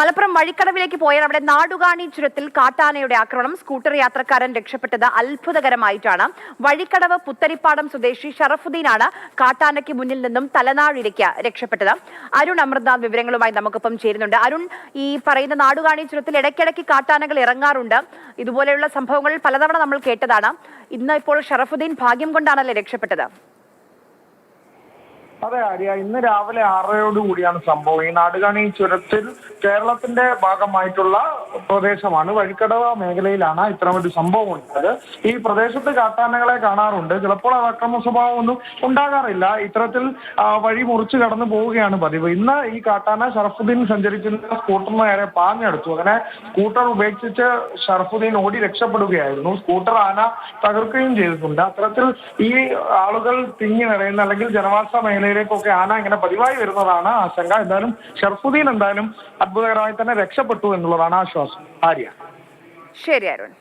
മലപ്പുറം വഴിക്കടവിലേക്ക് പോയ അവിടെ നാടുകാണി ചുരത്തിൽ കാട്ടാനയുടെ ആക്രമണം. സ്കൂട്ടർ യാത്രക്കാരൻ രക്ഷപ്പെട്ടത് അത്ഭുതകരമായിട്ടാണ്. വഴിക്കടവ് പുത്തരിപ്പാടം സ്വദേശി ഷറഫുദ്ദീനാണ് കാട്ടാനയ്ക്ക് മുന്നിൽ നിന്നും തലനാഴിലേക്ക് രക്ഷപ്പെട്ടത്. അരുൺ അമൃത്നാഥ് വിവരങ്ങളുമായി നമുക്കൊപ്പം ചേരുന്നുണ്ട്. അരുൺ ഈ പറയുന്ന നാടുകാണി ചുരത്തിൽ ഇടയ്ക്കിടയ്ക്ക് കാട്ടാനകൾ ഇറങ്ങാറുണ്ട്. ഇതുപോലെയുള്ള സംഭവങ്ങൾ പലതവണ നമ്മൾ കേട്ടതാണ്. ഇന്ന് ഇപ്പോൾ ഷറഫുദ്ദീൻ ഭാഗ്യം കൊണ്ടാണല്ലേ രക്ഷപ്പെട്ടത്? അതെ ആര്യ. ഇന്ന് രാവിലെ ആറരയോട് കൂടിയാണ് സംഭവം. ഈ നാടുകാണി ചുരത്തിൽ കേരളത്തിന്റെ ഭാഗമായിട്ടുള്ള പ്രദേശമാണ്. വഴിക്കടവ മേഖലയിലാണ് ഇത്തരമൊരു സംഭവം ഉണ്ടായത് ഈ പ്രദേശത്ത് കാട്ടാനകളെ കാണാറുണ്ട്. ചിലപ്പോൾ അത് അക്രമ സ്വഭാവം ഒന്നും ഉണ്ടാകാറില്ല. ഇത്തരത്തിൽ വഴി മുറിച്ച് കടന്നു പോവുകയാണ് പതിവ്. ഇന്ന് ഈ കാട്ടാന ഷറഫുദ്ദീൻ സഞ്ചരിക്കുന്ന സ്കൂട്ടറിന് നേരെ പാഞ്ഞെടുത്തു. അങ്ങനെ സ്കൂട്ടർ ഉപേക്ഷിച്ച് ഷറഫുദ്ദീൻ ഓടി രക്ഷപ്പെടുകയായിരുന്നു. സ്കൂട്ടർ ആന തകർക്കുകയും ചെയ്തിട്ടുണ്ട്. അത്തരത്തിൽ ഈ ആളുകൾ തിങ്ങി നിറയുന്ന അല്ലെങ്കിൽ ജനവാസ മേഖലയിലേക്കൊക്കെ ആന ഇങ്ങനെ പതിവായി വരുന്നതാണ് ആശങ്ക. എന്തായാലും ഷർഫുദ്ദീൻ എന്തായാലും അത്ഭുതകരമായി തന്നെ രക്ഷപ്പെട്ടു എന്നുള്ളതാണ് ആശ്വാസം. ആര്യ. ശരി അരുൺ.